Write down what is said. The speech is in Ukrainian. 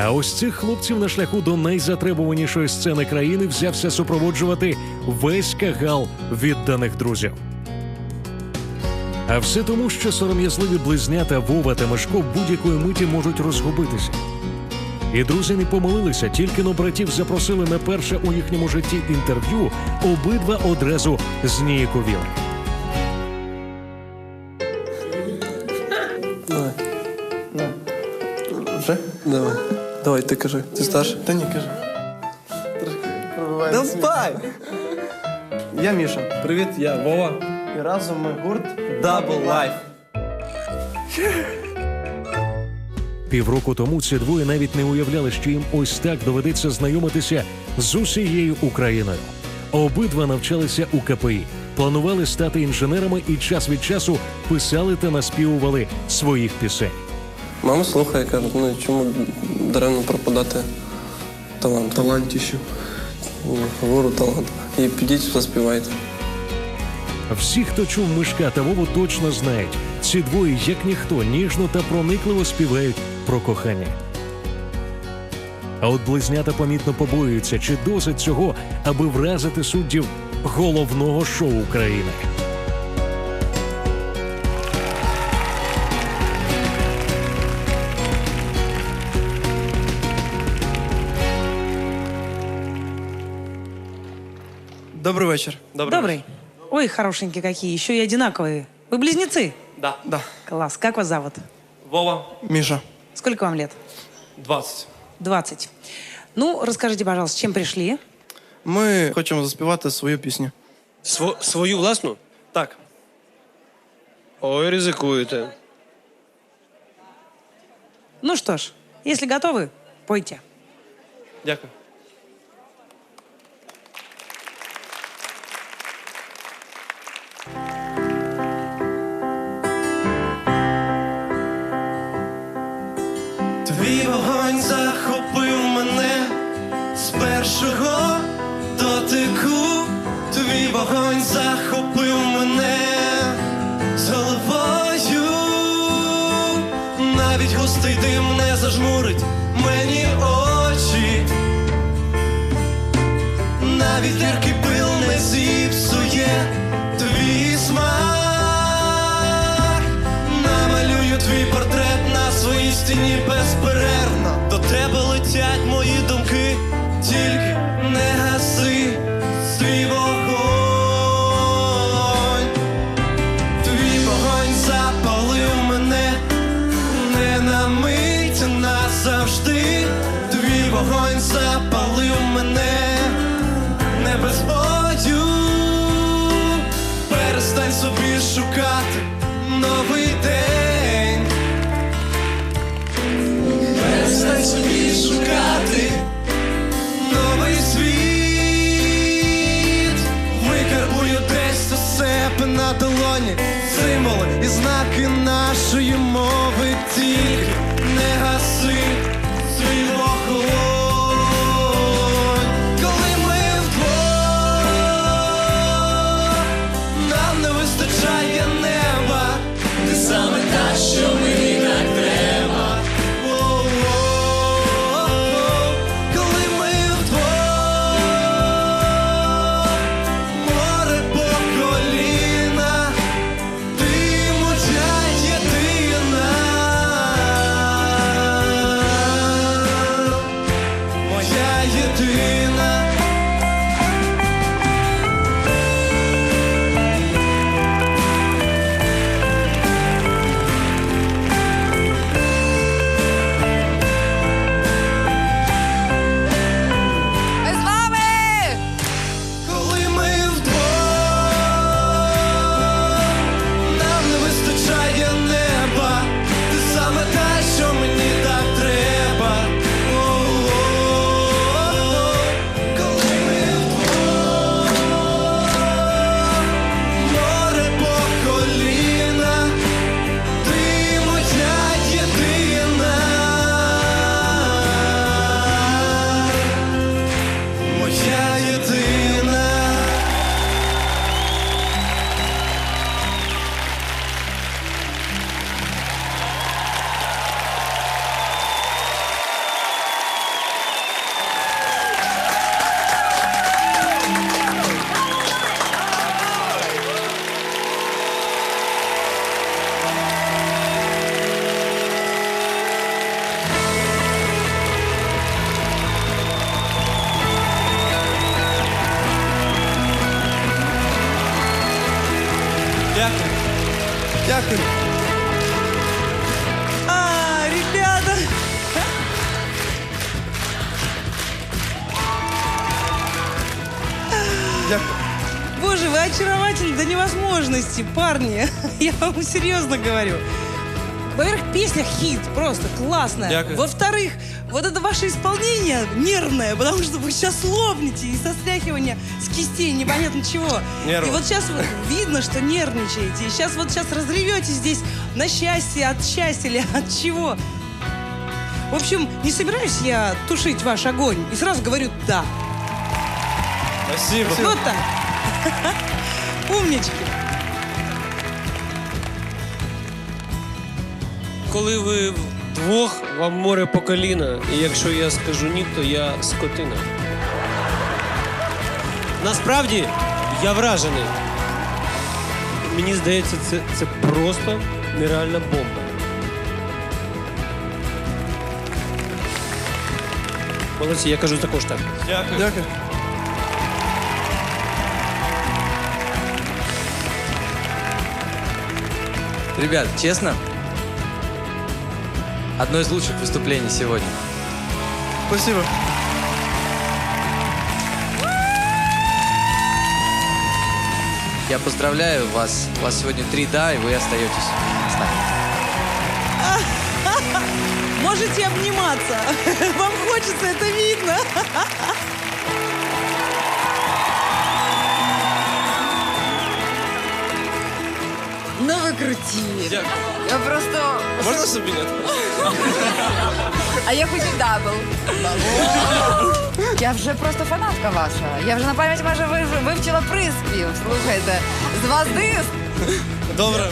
А ось цих хлопців на шляху до найзатребуванішої сцени країни взявся супроводжувати весь кагал відданих друзів. А все тому, що сором'язливі близнята Вова та Мишко будь-якої миті можуть розгубитися. І друзі не помилилися, тільки но братів запросили на перше у їхньому житті інтерв'ю, обидва одразу зніяковіли. Давай. Давай. Ти кажи. Ти старший? Та ні, кажи. Давай! Я Міша. Привіт, я Вова. І разом ми гурт Double Life. Півроку тому ці двоє навіть не уявляли, що їм ось так доведеться знайомитися з усією Україною. Обидва навчалися у КПІ, планували стати інженерами і час від часу писали та наспівували своїх пісень. Мама слухає, каже, ну чому даремно пропадати талант? Талантіщу. Говорю талант. І підіть заспівайте. Всі, хто чув Мишка та Вову, точно знають. Ці двоє, як ніхто, ніжно та проникливо співають про кохання. А от близнята помітно побоюються, чи досить цього, аби вразити суддів головного шоу України. Добрий вечір. Добрый. Ой, хорошенькие какие, еще и одинаковые. Вы близнецы? Да. Да. Класс. Как вас зовут? Вова, Міша. Сколько вам лет? 20. 20. Ну, расскажите, пожалуйста, с чем пришли? Ми хочемо заспівати свою пісню. Сво- свою власну? Так. Ой, ризикуєте. Ну что ж, если готовы, пойте. Дякую. Вогонь захопив мене з головою. Навіть густий дим не зажмурить мені очі. Навіть гіркий пил не зіпсує твій смак. Намалюю твій портрет на своїй стіні безперервно. До тебе летять мої думки, тільки не символи і знаки нашої мови тільки А, ребята. Дякую. Боже, вы очаровательны до невозможности, парни. Я вам серьезно говорю. Во-первых, песня хит, просто классная. Во-вторых, вот это ваше исполнение нервное, потому что вы сейчас лопнете и со стряхивания с кистей непонятно чего. Нервы. И вот сейчас вот видно, что нервничаете. И сейчас вот сейчас разреветесь здесь на счастье, от счастья или от чего. В общем, не собираюсь я тушить ваш огонь. И сразу говорю «да». Спасибо. Вот так. Умнички. Коли ви вдвох, вам море по коліна. І якщо я скажу ні, то я скотина. Насправді я вражений. Мені здається, це, це просто нереальна бомба. Молодці, я кажу також так. Дякую. Дякую. Ребят, честно, одно из лучших выступлений сегодня. Спасибо. Я поздравляю вас. У вас сегодня три «да», и вы остаетесь с нами. Можете обниматься. Вам хочется, это видно. круті. Дякую. Я просто. Можна собі нет? А я хочу дабл. Я вже просто фанатка ваша. Я вже на пам'ять майже вив- вивчила приспів. Слухайте, з вас диск. Добре.